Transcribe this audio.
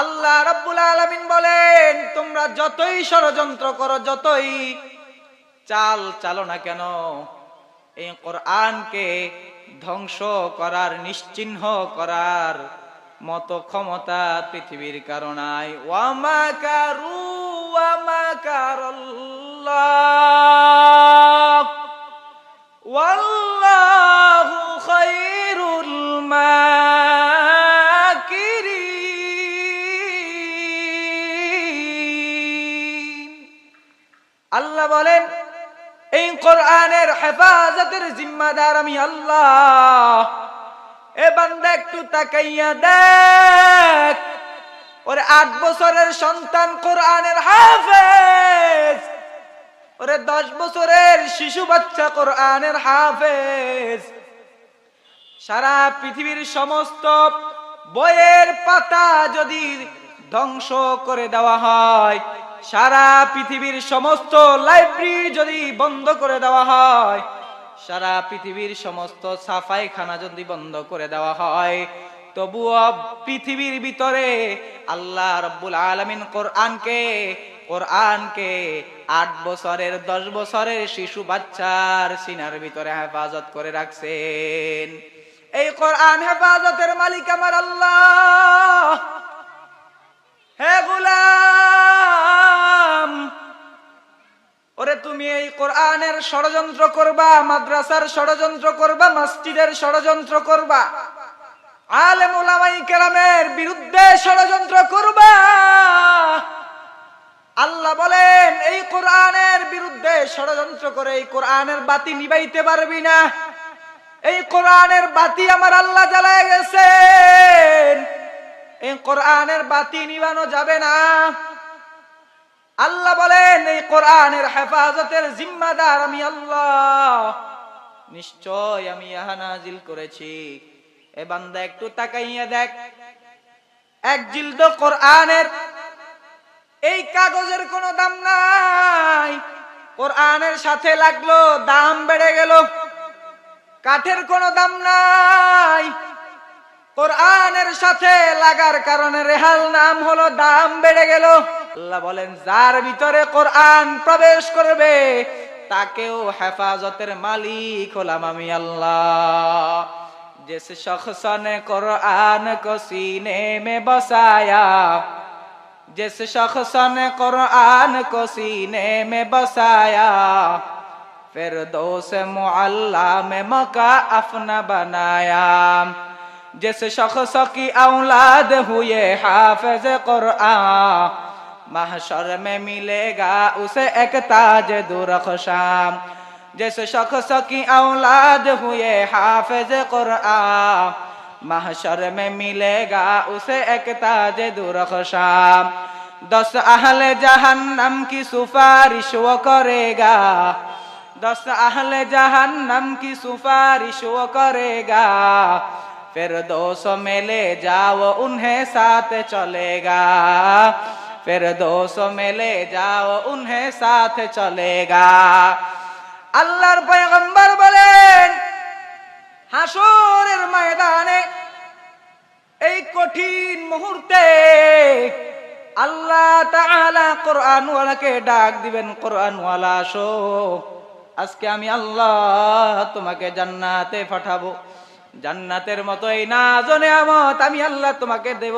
আল্লাহ রাব্বুল আলামিন বলেন, তোমরা যতই ষড়যন্ত্র করো, যতই চাল চালো না কেন, এই কোরআনকে ধ্বংস করার, নিশ্চিহ্ন করার মতো ক্ষমতা পৃথিবীর কারণায়। ওয়ামা কারু ওয়ামা কারাল্লাহ। ওয়াল্লাহু আল্লাহ বলেন, এই কোরআনের হেফাজতের জিম্মাদার আমি আল্লাহ। এ বান্দা একটু তাকাইয়া দেখ, ওরে আট বছরের সন্তান কোরআনের হাফেজ, ওরে দশ বছরের শিশু বাচ্চা কোরআনের হাফেজ। সারা পৃথিবীর সমস্ত বইয়ের পাতা যদি ধ্বংস করে দেওয়া হয় সারা পৃথিবীর সমস্ত লাইব্রেরি যদি বন্ধ করে দেওয়া হয়, সারা পৃথিবীর সমস্ত সাফাইখানা যদি বন্ধ করে দেওয়া হয়, তবুও পৃথিবীর ভিতরে আল্লাহ রব্বুল আলমিন কোরআনকে কোরআনকে আট বছরের, দশ বছরের শিশু বাচ্চার সিনার ভিতরে হেফাজত করে রাখছেন। এই কোরআন হেফাজতের মালিক আমার আল্লাহ। কোরআনের ষড়যন্ত্র করবা, মাদ্রাসার ষড়যন্ত্র করবা, মসজিদের ষড়যন্ত্র করবা। আলেম ওলামাই কেরামের বিরুদ্ধে ষড়যন্ত্র করবা। আল্লাহ বলেন, এই কোরআনের বিরুদ্ধে ষড়যন্ত্র করে এই কোরআনের বাতি নিবাইতে পারবি না। এই কোরআনের বাতি আমার আল্লাহ জ্বালায় গেছেন। এই কোরআনের বাতি নিবানো যাবে না। আল্লাহ বলেন, এই কোরআনের হেফাজতের জিম্মাদার আমি আল্লাহ। নিশ্চয় আমি ইহা নাজিল করেছি। এ বান্দা একটু তাকাইয়া দেখ। এক জিলদ কোরআনের, এই কাগজের কোনো দাম নাই। কোরআনের সাথে লাগল, দাম বেড়ে গেল। কাঠের কোনো দাম নাই। কোরআনের সাথে লাগার কারণে রেহাল নাম হলো, দাম বেড়ে গেল। আল্লাহ বলেন যার ভিতরে কোরআন প্রবেশ করবে তাকেও হেফাজতের মালিক হলাম আমি আল্লাহ जिस शख्स ने कुरान को सीने में बसाया जिस शख्स ने कुरान को सीने में बसाया फिर दो से मुअल्ला में मका अपना बनाया जिस शख्स की औलाद हुए हाफिज कुरान महशर में मिलेगा उसे एक ताज दुरखशाम जिस शख्स की औलाद हुए हाफिज कुरान महशर में मिलेगा उसे एक ताज दुरखशाम दस अहल जहन्नम की सुपारिश वो करेगा दस अहल जहन्नम की सुपारिश वो करेगा फिर दो सौ में ले जाओ उन्हें साथ चलेगा फिर दो सौ में ले जाओ उन्हें साथ चलेगा আল্লাহর পয়গম্বর বলেন হাসরের ময়দানে এই কঠিন মুহূর্তে আল্লাহ তাআলা কোরআনওয়ালাকে ডাক দিবেন কোরআনওয়ালা আসো আজকে আমি আল্লাহ তোমাকে জান্নাতে পাঠাবো জান্নাতের মতো এই না জনে আমত আমি আল্লাহ তোমাকে দেব